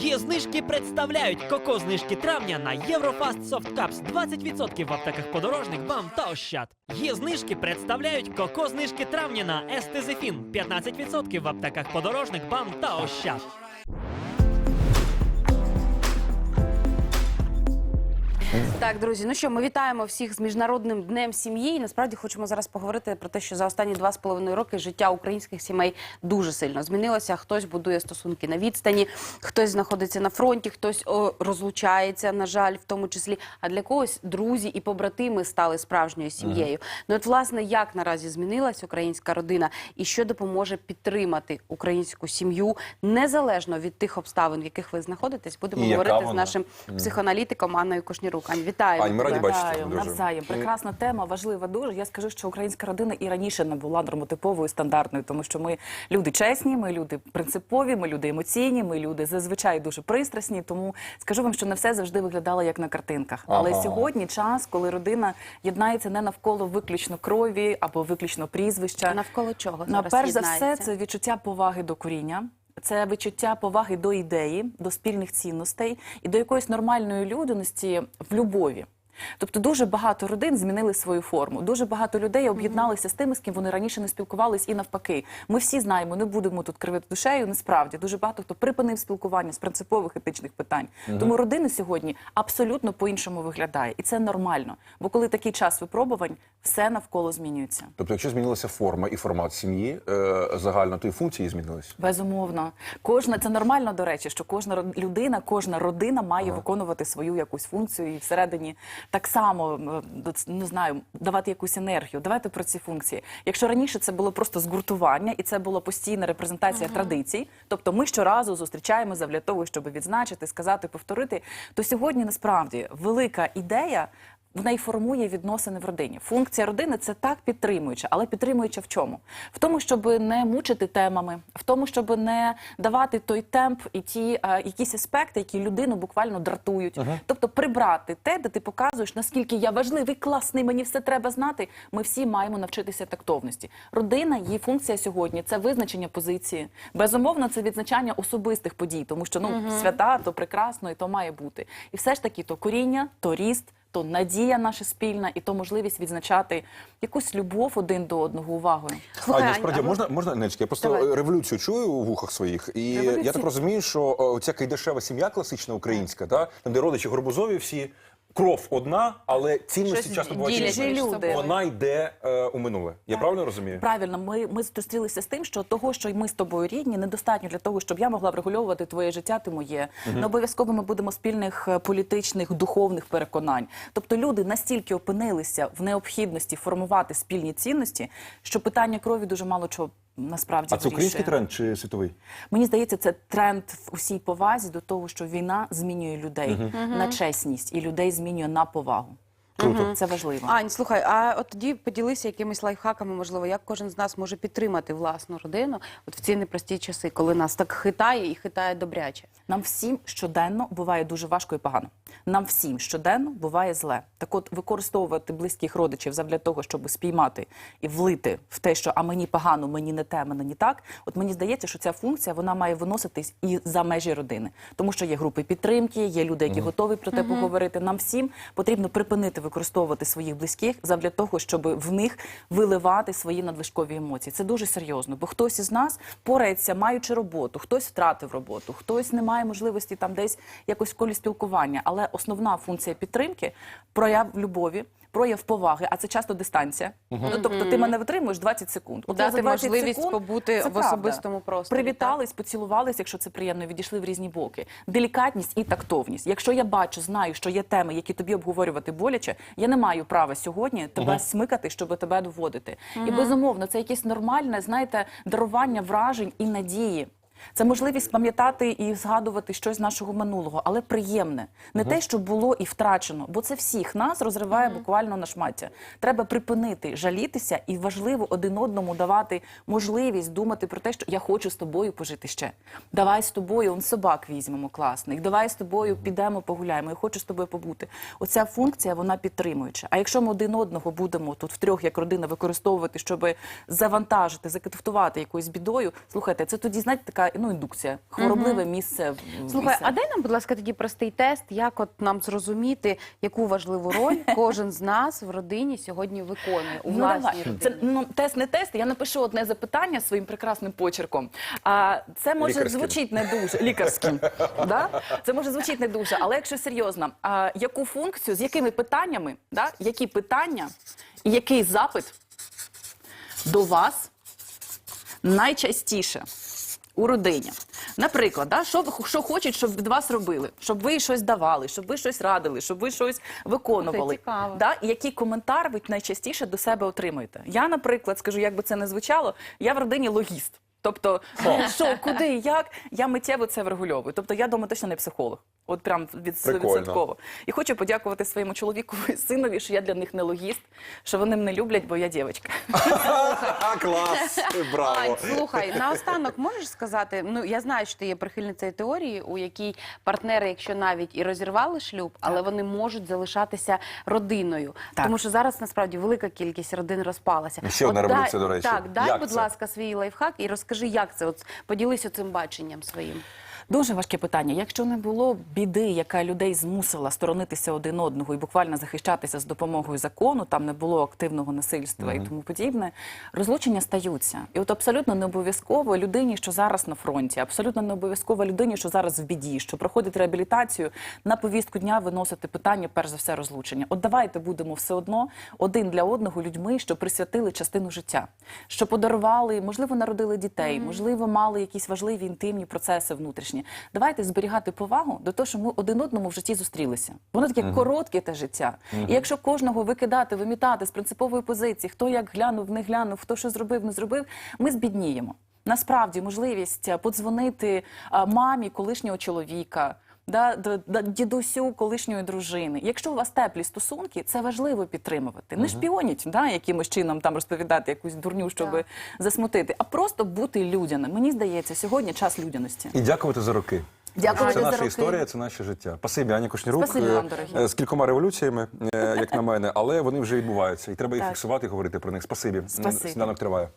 Є знижки представляють коко знижки травня на Єврофаст Cups 20% в аптеках подорожник, бам та ощад. Є знижки представляють коко знижки травня на Естезефін 15% в аптеках подорожник, бам та ощад. Так, друзі, ну що, ми вітаємо всіх з міжнародним днем сім'ї. І насправді хочемо зараз поговорити про те, що за останні два з половиною роки життя українських сімей дуже сильно змінилося. Хтось будує стосунки на відстані, хтось знаходиться на фронті, хтось о, розлучається, на жаль, в тому числі. А для когось друзі і побратими стали справжньою сім'єю. Ну от власне, як наразі змінилась українська родина, і що допоможе підтримати українську сім'ю незалежно від тих обставин, в яких ви знаходитесь, будемо І говорити з нашим психоаналітиком Анною Кошнірук. Ань, вітаю. Ань, ми раді бачити. Вітаю, дуже. навзаєм. Прекрасна тема, важлива дуже. Я скажу, що українська родина і раніше не була нормотиповою стандартною, тому що ми люди чесні, ми люди принципові, ми люди емоційні, ми люди зазвичай дуже пристрасні. Тому скажу вам, що не все завжди виглядало як на картинках. Але Ага. сьогодні час, коли родина єднається не навколо виключно крові або виключно прізвища. Навколо чого На зараз перш за все, єднається? це відчуття поваги до коріння. Це відчуття поваги до ідеї, до спільних цінностей і до якоїсь нормальної людяності в любові. Тобто дуже багато родин змінили свою форму. Дуже багато людей об'єдналися з тими, з ким вони раніше не спілкувались, і навпаки. Ми всі знаємо, не будемо тут кривити душею. Насправді дуже багато хто припинив спілкування з принципових етичних питань. Тому родина сьогодні абсолютно по-іншому виглядає, і це нормально. Бо коли такий час випробувань, все навколо змінюється. Тобто, якщо змінилася форма і формат сім'ї е, загально, то і функції змінилися. Безумовно, кожна це нормально до речі, що кожна людина, кожна родина має виконувати свою якусь функцію і всередині так само не знаю, давати якусь енергію. Давайте про ці функції. Якщо раніше це було просто згуртування, і це була постійна репрезентація традицій, тобто ми щоразу зустрічаємося для того, щоб відзначити, сказати, повторити, то сьогодні насправді велика ідея. Вона й формує відносини в родині. Функція родини це так підтримуюча, але підтримуюча в чому? В тому, щоб не мучити темами, в тому, щоб не давати той темп і ті е, якісь аспекти, які людину буквально дратують. Тобто прибрати те, де ти показуєш, наскільки я важливий, класний, мені все треба знати. Ми всі маємо навчитися тактовності. Родина, її функція сьогодні це визначення позиції. Безумовно, це відзначання особистих подій, тому що ну свята то прекрасно і то має бути. І все ж таки, то коріння, то ріст то надія наша спільна, і то можливість відзначати якусь любов один до одного увагою. Слухай, а Ань, насправді а ви- можна можна Нечки, я просто Давай. революцію чую у вухах своїх, і я так розумію, що е, ця кайдашева сім'я класична українська, та там де родичі горбузові всі. Кров одна, але цінності Щось часто бувають ділять різні. між собою. Вона йде е, у минуле. Я правильно розумію? Правильно, ми, ми зустрілися з тим, що того, що ми з тобою рідні, недостатньо для того, щоб я могла врегульовувати твоє життя, ти моє. Не обов'язково ми будемо спільних е, політичних, духовних переконань. Тобто люди настільки опинилися в необхідності формувати спільні цінності, що питання крові дуже мало чого насправді А це український тренд чи світовий? Мені здається, це тренд в усій повазі до того, що війна змінює людей на чесність і людей змінює на повагу. Круто. Це важливо. Ань, слухай, а от тоді поділися якимись лайфхаками, можливо, як кожен з нас може підтримати власну родину от в ці непрості часи, коли нас так хитає і хитає добряче. Нам всім щоденно буває дуже важко і погано. Нам всім щоденно буває зле. Так от використовувати близьких родичів задля того, щоб спіймати і влити в те, що а мені погано, мені не те, мене не так. От мені здається, що ця функція вона має виноситись і за межі родини, тому що є групи підтримки, є люди, які готові про те поговорити. Нам всім потрібно припинити використовувати своїх близьких задля того, щоб в них виливати свої надлишкові емоції. Це дуже серйозно, бо хтось із нас порається, маючи роботу, хтось втратив роботу, хтось не має можливості там десь якось в колі спілкування. Але основна функція підтримки прояв любові. Прояв поваги, а це часто дистанція. Ну тобто ти мене витримуєш 20 секунд. От Дати 20 можливість секунд- побути в особистому просторі, Привітались, поцілувались, якщо це приємно, відійшли в різні боки. Делікатність і тактовність. Якщо я бачу, знаю, що є теми, які тобі обговорювати боляче, я не маю права сьогодні тебе смикати, щоб тебе доводити. І безумовно, це якесь нормальне, знаєте, дарування вражень і надії. Це можливість пам'ятати і згадувати щось з нашого минулого, але приємне, не те, що було і втрачено, бо це всіх нас розриває буквально на шмаття. Треба припинити жалітися і важливо один одному давати можливість думати про те, що я хочу з тобою пожити ще. Давай з тобою он собак візьмемо класних. Давай з тобою підемо погуляємо. Я хочу з тобою побути. Оця функція вона підтримуюча. А якщо ми один одного будемо тут втрьох як родина використовувати, щоб завантажити, закатуфтувати якоюсь бідою, слухайте, це тоді знаєте така ну індукція, хворобливе місце. в- Слухай, місце. а дай нам, будь ласка, тоді простий тест, як от нам зрозуміти, яку важливу роль кожен з нас в родині сьогодні виконує у Ну, власній давай. родині. Це ну тест не тест. Я напишу одне запитання своїм прекрасним почерком. А це може Лікарським. звучить не дуже лікарським. да? Це може звучить не дуже, але якщо серйозно, а, яку функцію, з якими питаннями, да? які питання і який запит до вас найчастіше у родині. Наприклад, да, що, що хочуть, щоб від вас робили, щоб ви щось давали, щоб ви щось радили, щоб ви щось виконували. Це цікаво. Да? І який коментар ви найчастіше до себе отримуєте? Я, наприклад, скажу, як би це не звучало, я в родині логіст. Тобто, що, куди, як, я миттєво це врегульовую. Тобто я дома точно не психолог. От прям від відсотково. І хочу подякувати своєму чоловіку і синові, що я для них не логіст, що вони мене люблять, бо я дівчинка. Клас! Ань, Браво! слухай, наостанок можеш сказати, ну я знаю, що ти є прихильницею теорії, у якій партнери, якщо навіть і розірвали шлюб, але вони можуть залишатися родиною. Так. Тому що зараз насправді велика кількість родин розпалася. Ще одна революція, до речі. Так, дай, Як будь це? ласка, свій лайфхак і розкажи, як це. От поділися цим баченням своїм. Дуже важке питання. Якщо не було біди, яка людей змусила сторонитися один одного і буквально захищатися з допомогою закону, там не було активного насильства і тому подібне, розлучення стаються. І от абсолютно не обов'язково людині, що зараз на фронті, абсолютно не обов'язково людині, що зараз в біді, що проходить реабілітацію, на повістку дня виносити питання, перш за все, розлучення. От давайте будемо все одно один для одного людьми, що присвятили частину життя, що подарували, можливо, народили дітей, можливо, мали якісь важливі інтимні процеси внутрішні. Давайте зберігати повагу до того, що ми один одному в житті зустрілися. Воно таке коротке те життя. І якщо кожного викидати, вимітати з принципової позиції, хто як глянув, не глянув, хто що зробив, не зробив, ми збідніємо. Насправді можливість е, подзвонити мамі колишнього чоловіка. Да, дідусю колишньої дружини. Якщо у вас теплі стосунки, це важливо підтримувати. Не шпіоніть, да, якимось чином там розповідати якусь дурню, щоб Так. засмутити, а просто бути людяним. Мені здається, сьогодні час людяності. І дякувати за роки. Дякувати це наша роки. історія, це наше життя. Спасибі, Аня Кушнірук. Спасибі е, вам, дорогі. е, З кількома революціями, е, як на мене, але вони вже відбуваються. І треба їх Так. фіксувати і говорити про них. Спасибі. Спасибі. Сніданок триває.